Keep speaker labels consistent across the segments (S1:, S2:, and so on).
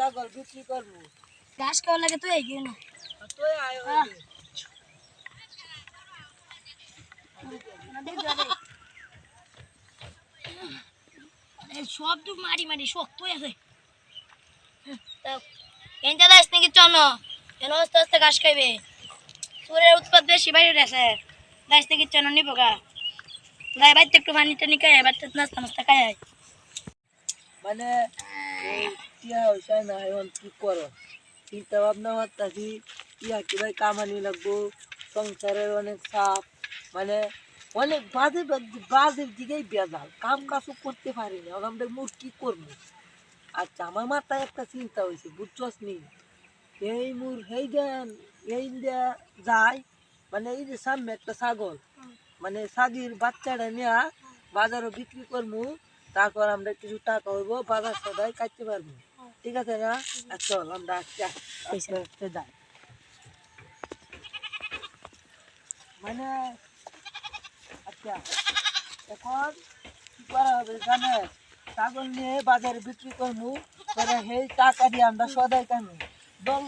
S1: ছাগল বিক্রি করব।
S2: ঘাস খাওয়া লাগে তুই এগিয়ে না।
S1: তুই আয়।
S2: সব তো মারি মারি শক্ত আছে। এনটা দাস নাকি চন কেন আস্তে আস্তে ঘাস খাইবে? সুরের উৎপাদ বেশি বাইরে গেছে। দাস নাকি চন নিব গা। গায়ে বাড়িতে একটু পানি টানি খায় বাড়িতে নাস্তা মাস্তা খায়
S1: মানে টিয়া হইছে না এখন কি করো চিন্তা ভাবনা হতাছি ইয়া কি ভাই কামানি লাগবো সংসারের অনেক চাপ মানে অনেক বাজে বাজে- বাজের দিকেই বেজাল কাম কাজও করতে পারি না এখন আমরা মোট কি করব আচ্ছা আমার মাথায় একটা চিন্তা হয়েছে বুঝছস নি এই মুর এই দেন এই দেয়া যায় মানে এই যে সামনে একটা ছাগল মানে ছাগির বাচ্চাটা নিয়ে বাজারে বিক্রি করব তারপর আমরা কিছু টাকা হইব বাজার সদাই কাটতে পারব ঠিক আছে, না? চল আমরা আস্তে আস্তে যাই মানে আচ্ছা এখন কি করা হবে জানে? ছাগল নিয়ে বাজারে বিক্রি করব পরে সেই টাকা দিয়ে আমরা সদাই দল।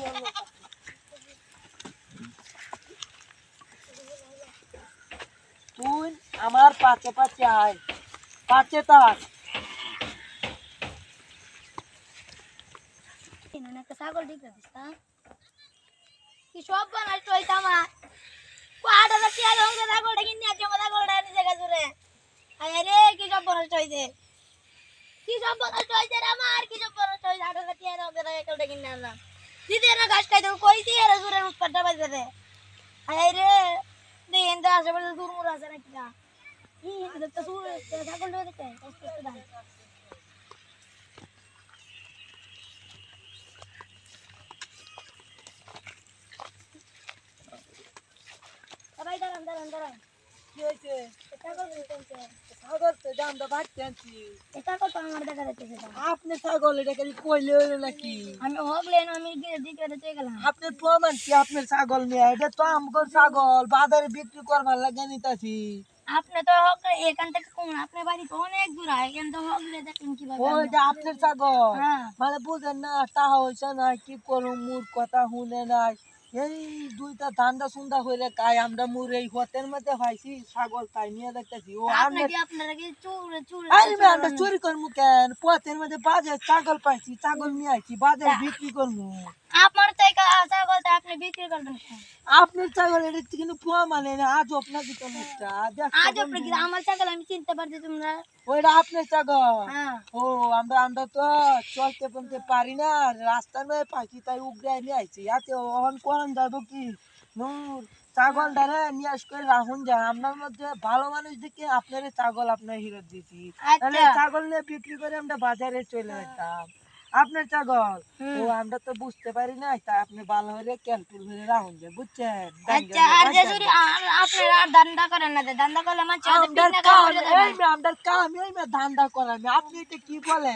S1: তুই আমার পাশে পাশে আয়। পাশে তার
S2: একটা ছাগল ঠিক আছে কি সব বানাস তুই তামা কোয়াটা না কি আলো ছাগলটা কিনে আছে আমার ছাগলটা রে কি সব বানাস তুই কি সব বানাস তুই রে আমার? কি সব তুই আড়া না টিয়া রঙের ছাগলটা কিনে আনলাম দিদি না ঘাস খাইতে কইছি এর জুড়ে উৎপাদটা বাজে রে? আরে রে। দে এন্ড আসে বলে দূর মুর আছে নাকি না? ই দেখতে ছাগলটা দেখতে দাঁড়ান। দাঁড়ান দাঁড়ান
S1: কি হয়েছে।
S2: ছাগল
S1: ছাগল তো দামটা বাড়তে আনছি।
S2: এটা কত আমার দেখা যাচ্ছে
S1: আপনি ছাগল কইলে হইল নাকি?
S2: আমি হগলেন আমি দিকে দিকে গেলাম।
S1: আপনার প্রমাণ কি আপনার ছাগল নিয়ে? এটা তো আমগর ছাগল বাজারে বিক্রি করবার লাগে নিতাছি।
S2: আপনি তো এখান থেকে কোন আপনার বাড়ি তো অনেক দূর হয় এখান তো হগলে দেখেন কীভাবে
S1: ও আপনার ছাগল?
S2: হ্যাঁ।
S1: মানে বুঝেন না টাকা হয়েছে না কি করুম মুর কথা শুনে নাই। এই দুইটা ধান্দা সুন্দা হইলে কাই? আমরা মুর এই হতের মধ্যে পাইছি ছাগল তাই নিয়ে দেখতেছি। ও
S2: আমি
S1: আপনারা
S2: কি চুর চুর
S1: আরে মে আমরা চুরি করমু কেন? পথের মধ্যে বাজার ছাগল পাইছি ছাগল নিয়ে আইছি বাজার বিক্রি করমু।
S2: আমার থেকে ছাগল আপনি বিক্রি করবেন
S1: আপনার ছাগল এটা কিন্তু প্রমাণ না আজ আপনার দিকে মুখটা
S2: আজ আপনি কি আমার ছাগল আমি চিনতে পারছি তোমরা।
S1: ওইটা আপনার ছাগল?
S2: হ্যাঁ।
S1: ও আমরা আমরা তো চলতে পারি না রাস্তার মধ্যে পাইছি তাই উগড়ে নিয়ে আইছি। এতে অন করন যাব কি? নূর ছাগলটা রে নিয়ে আস করে রাখুন যায় আপনার মধ্যে ভালো মানুষ দেখে আপনার ছাগল আপনার হিরো তাহলে
S2: আচ্ছা।
S1: ছাগল নিয়ে বিক্রি করে আমরা বাজারে চলে যেতাম আপনার ছাগল? ও আমরা তো বুঝতে পারি নাই তা আপনি ভালো হলে ক্যালকুল মেরে রাখুন যে বুঝছেন?
S2: আচ্ছা আর যে যদি আর আপনারা আর ধান্দা করেন না যে ধান্দা করলে
S1: কাম এই কাম এই ধান্দা করা আপনি এটা কি বলে